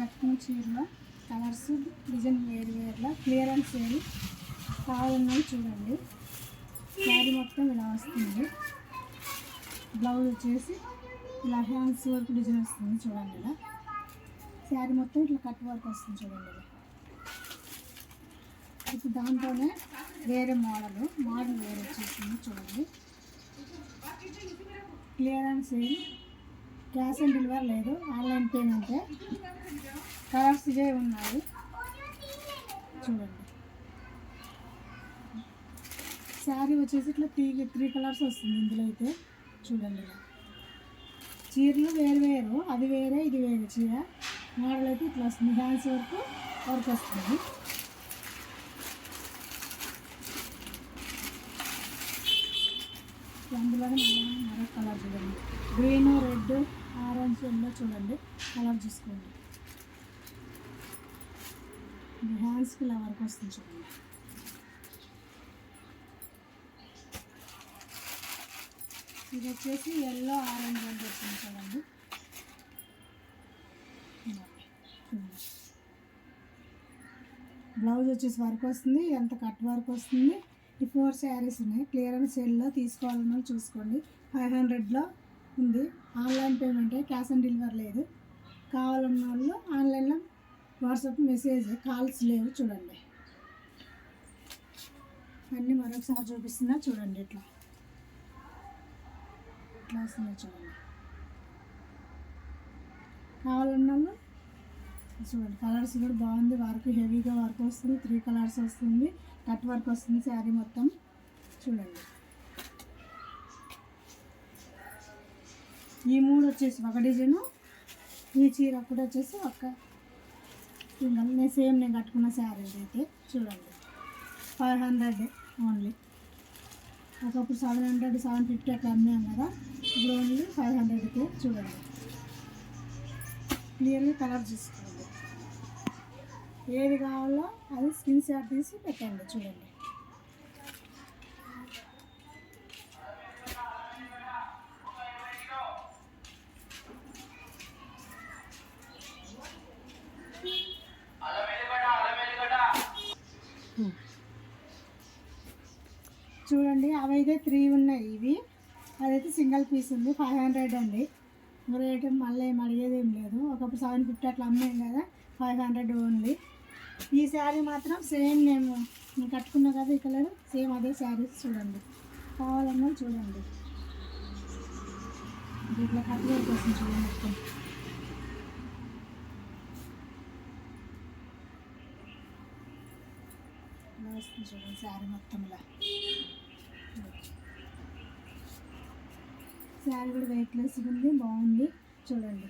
కట్టుకున్న చీరలో. Colours design వేరు వేరులా. క్లియరెన్స్ వేరు కావాలన్నది చూడండి. శారీ మొత్తం ఇలా వస్తుంది. బ్లౌజ్ వచ్చేసి ఇలా హ్యాండ్స్ వరకు డిజైన్ వస్తుంది చూడండి ఇలా. శారీ మొత్తం ఇట్లా కట్ వర్క్ వస్తుంది చూడండి ఇలా. ఇప్పుడు దాంట్లోనే వేరే మోడల్ మోడల్ వేరే వచ్చేసింది చూడండి. Clearance sale cash on delivery లేదు ఆన్లైన్ పేమెంటే. కలర్స్ ఇవే ఉన్నాయి. చూడండి. శారీ వచ్చేసి ఇట్లా త్రీ త్రీ కలర్స్ వస్తుంది ఇందులో అయితే. చూడండి చీరలు వేరు వేరు. అది వేరే ఇది వేరే చీర. మోడల్ అయితే ఇట్లా వస్తుంది. హ్యాండ్స్ వరకు వర్క్ వస్తుంది. అందులోనే మరొక కలర్ చూడండి. గ్రీన్ రెడ్ ఆరెంజ్ ఎల్లో చూడండి కలర్ చూసుకోండి. హ్యాండ్స్ హ్యాండ్స్కి ఇలా వర్క్ వస్తుంది చూడండి. ఇది వచ్చేసి ఎల్లో ఆరెంజ్ అని వస్తుంది చూడండి. బ్లౌజ్ వచ్చేసి వర్క్ వస్తుంది ఎంత కట్ వర్క్ వస్తుంది. ఈ ఫోర్ శారీస్ ఉన్నాయి క్లియరెన్స్ సేల్లో తీసుకోవాలన్నా చూసుకోండి. ఫైవ్ హండ్రెడ్లో ఉంది. ఆన్లైన్ పేమెంటే క్యాష్ ఆన్ డెలివరీ లేదు. కావాలన్న వాళ్ళు ఆన్లైన్లో వాట్సాప్ మెసేజ్ కాల్స్ లేవు. చూడండి. అన్నీ మరొకసారి చూపిస్తున్నా. చూడండి ఇట్లా ఇట్లా వస్తున్నాయి చూడండి. కావాలన్న వాళ్ళు చూడండి. కలర్స్ కూడా బాగుంది. వర్క్ హెవీగా వర్క్ వస్తుంది. త్రీ కలర్స్ వస్తుంది. కట్ వర్క్ వస్తుంది. శారీ మొత్తం. చూడండి. ఈ మూడు వచ్చేసి ఒక డిజైను ఈ చీర కూడా వచ్చేసి ఒక సింగల్ నేను సేమ్ నేను కట్టుకున్న శారీ అయితే చూడండి. Five hundred only. ఒకప్పుడు సెవెన్ హండ్రెడ్ సెవెన్ ఫిఫ్టీ అట్లా అమ్మాం కదా ఇప్పుడు ఓన్లీ ఫైవ్ హండ్రెడ్కి చూడండి. క్లియర్గా కలర్ చూసుకోండి. ఏది కావాలో అది స్క్రీన్ షాట్ తీసి పెట్టండి చూడండి. చూడండి అవి అయితే త్రీ ఉన్నాయి ఇవి. అదైతే సింగిల్ పీస్ ఉంది ఫైవ్ హండ్రెడ్ అండి. రేట్ మళ్ళీ ఏం అడిగేది ఏం లేదు. ఒకప్పుడు సెవెన్ ఫిఫ్టీ అట్లా అమ్మాం కదా ఫైవ్ హండ్రెడ్ ఓన్లీ ఈ శారీ మాత్రం సేమ్ మేము నేను కట్టుకున్నా కదా ఈ కలర్ సేమ్ అదే శారీస్ చూడండి. కావాలన్నా చూడండి. ఇట్లా కట్ చూడండి మొత్తం ఇలా వస్తుంది చూడండి శారీ మొత్తం శారీ కూడా వెయిట్లెస్గా ఉంది బాగుంది. చూడండి.